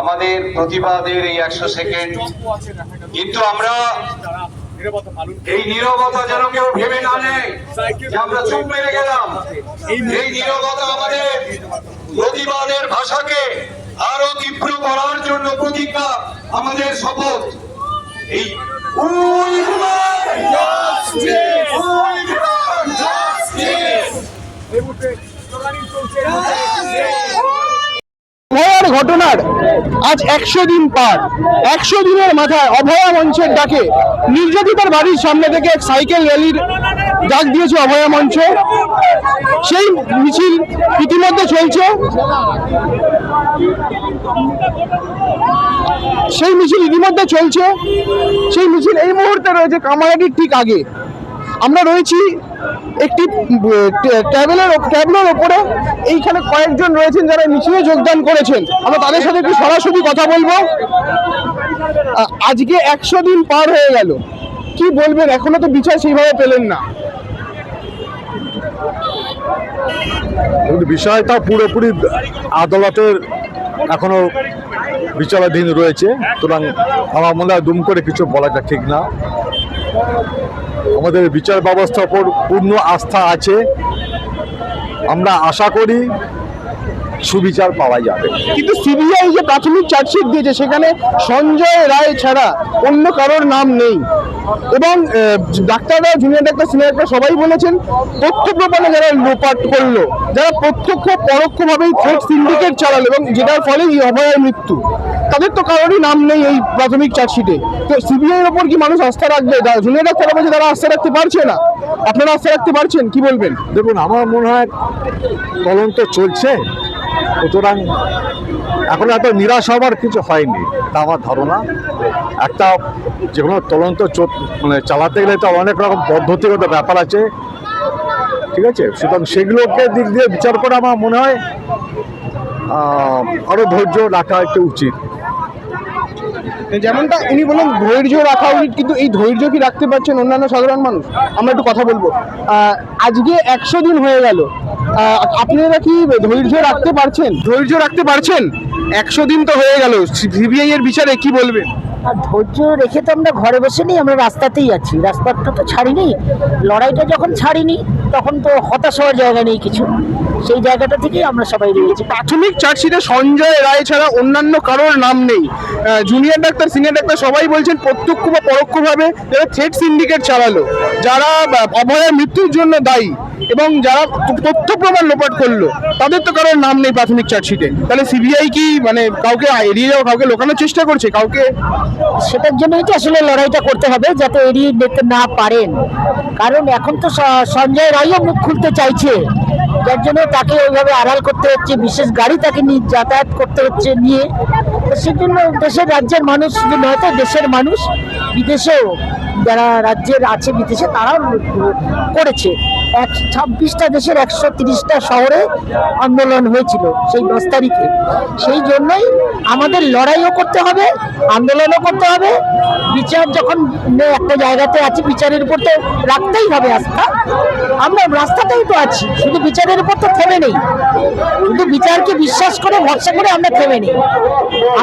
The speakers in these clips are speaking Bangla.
আমাদের প্রতিবাদের এই একশো সেকেন্ড। কিন্তু আমরা এই নীরবতা যেন কেউ ভেবে না নেয় আমরা চুপ মেরে গেলাম। এই নীরবতা আমাদের প্রতিবাদের ভাষাকে আরও তীব্র করার জন্য প্রতিজ্ঞা আমাদের শপথ। এই ডিমান্ড জাস্টিস! ঘটনার আজ একশো দিন পার। একশো দিনের মাথায় অভয়া মঞ্চের ডাকে নির্যাতিতার বাড়ির সামনে থেকে এক সাইকেল র্যালির ডাক দিয়েছে অভয়া মঞ্চ। সেই মিছিল ইতিমধ্যে চলছে। সেই মিছিল ইতিমধ্যে চলছে। সেই মিছিল এই মুহূর্তে রয়েছে কামারাটির ঠিক আগে। আমরা রয়েছি একটি ট্যাবেলের ট্যাবলের ওপরে। এইখানে কয়েকজন রয়েছেন যারা মিছিলে যোগদান করেছেন। আমরা তাদের সাথে একটু সরাসরি কথা বলব। আজকে একশো দিন পার হয়ে গেল। কি বলবেন? এখনও তো বিচার সেইভাবে পেলেন না। বিষয়টা পুরোপুরি আদালতের এখনও বিচারাধীন রয়েছে। সুতরাং আমার মনে হয় দুম করে কিছু বলাটা ঠিক না। আমাদের বিচার ব্যবস্থার উপর পূর্ণ আস্থা আছে। আমরা আশা করি সুবিচার পাওয়া যাবে। কিন্তু সিবিআই যে প্রাথমিক চার্জশিট দিয়েছে, সেখানে সঞ্জয় রায় ছাড়া অন্য কারোর নাম নেই। এবং ডাক্তাররা জুনিয়র ডাক্তার সিনিয়র ডাক্তার সবাই বলেছেন, তথ্য প্রমাণে যারা লোপাট করল, যারা প্রত্যক্ষ, পরোক্ষভাবেই থ্রেট সিন্ডিকেট চালালো এবং যেটার ফলে এই অভয়ের মৃত্যু, তাদের তো কারোরই নাম নেই এই প্রাথমিক চার্জশিটে। তো সিবিআই এর ওপর কি মানুষ আস্থা রাখবে? জুনিয়র ডাক্তাররা বলছে তারা আস্থা রাখতে পারছে না। আপনারা আস্থা রাখতে পারছেন? কি বলবেন? দেখুন, আমার মনে হয় তদন্ত চলছে। সুতরাং এখন এত নিরাশ হওয়ার কিছু হয়নি। তা আমার ধারণা। একটা যে কোনো তদন্ত মানে চালাতে গেলে তো অনেক রকম পদ্ধতিগত ব্যাপার আছে। ঠিক আছে? সুতরাং সেগুলোকে দিক দিয়ে বিচার করে আমার মনে হয় আরও ধৈর্য রাখা একটু উচিত। যেমনটা উনি বললেন ধৈর্য রাখা উচিত কিন্তু এই ধৈর্য কি রাখতে পারছেন অন্যান্য সাধারণ মানুষ? আমরা একটু কথা বলব। আজকে একশো দিন হয়ে গেল। আপনারা কি ধৈর্য রাখতে পারছেন? ধৈর্য রাখতে পারছেন? একশো দিন তো হয়ে গেল। সিবিআই এর বিচারে কি বলবেন? আর ধৈর্য রেখে তো আমরা ঘরে বসে নেই আমরা রাস্তাতেই আছি। রাস্তাটা তো ছাড়িনি। লড়াইটা যখন ছাড়িনি তখন তো হতাশ হওয়ার জায়গা নেই কিছু। সেই জায়গাটা থেকেই আমরা সবাই রয়েছি। প্রাথমিক চার্জশিটে সঞ্জয় রায় ছাড়া অন্যান্য কারোর নাম নেই। জুনিয়র ডাক্তার সিনিয়র ডাক্তার সবাই বলছেন প্রত্যক্ষ বা পরোক্ষভাবে যারা থ্রেড সিন্ডিকেট চালালো। যারা অভয়ের মৃত্যুর জন্য দায়ী এবং যারা তথ্য প্রমাণ লোপাট করল তাদের তো কারোর নাম নেই প্রাথমিক চার্জশিটে। তাহলে সিবিআই কি মানে কাউকে এড়িয়ে যাওয়া কাউকে লোকানোর চেষ্টা করছে? কাউকে সেটার জন্যই তো আসলে লড়াইটা করতে হবে যাতে এড়িয়ে যেতে না পারেন। কারণ এখন তো সঞ্জয় রায়ও মুখ খুলতে চাইছে। যার জন্য তাকে ওইভাবে আড়াল করতে হচ্ছে। বিশেষ গাড়ি তাকে নিয়ে যাতায়াত করতে হচ্ছে, নিয়ে সেজন্য দেশের রাজ্যের মানুষ শুধু নয়তো দেশের মানুষ, বিদেশেও যারা রাজ্যের আছে বিদেশে, তারাও করেছে। এক ছাব্বিশটা দেশের একশো তিরিশটা শহরে আন্দোলন হয়েছিল সেই দশ তারিখে। সেই জন্যই আমাদের লড়াইও করতে হবে, আন্দোলনও করতে হবে। বিচার যখন একটা জায়গাতে আছে, বিচারের উপর তো রাখতেই হবে আস্থা। আমরা রাস্তাতেই তো আছি, শুধু বিচারের উপর তো থেমে নেই। শুধু বিচারকে বিশ্বাস করে, ভরসা করে আমরা থেমে নেই।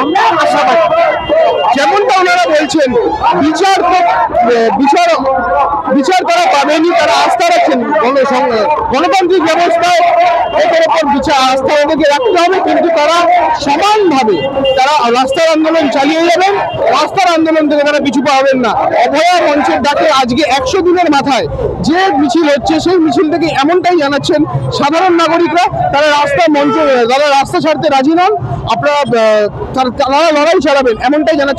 আমরা আশাবাদী যেমনটা ওনারা বলছেন, বিচার বিচার বিচার তারা পাবেনি, তারা আস্থা রাখছেন গণতান্ত্রিক ব্যবস্থায়। এটার উপর বিচার, আস্থা ওদেরকে রাখতে হবে, কিন্তু তারা সমানভাবে তারা রাস্তার আন্দোলন চালিয়ে যাবেন। রাস্তার আন্দোলন থেকে তারা পিছু পাবেন না। অভয়া মঞ্চের ডাকে আজকে একশো দিনের মাথায় যে মিছিল হচ্ছে, সেই মিছিল থেকে এমনটাই জানাচ্ছেন সাধারণ নাগরিকরা, তারা রাস্তা মঞ্চ, তারা রাস্তা ছাড়তে রাজি নন। আপনারা তারা লড়াই চালাবেন, এমনটাই জানাচ্ছেন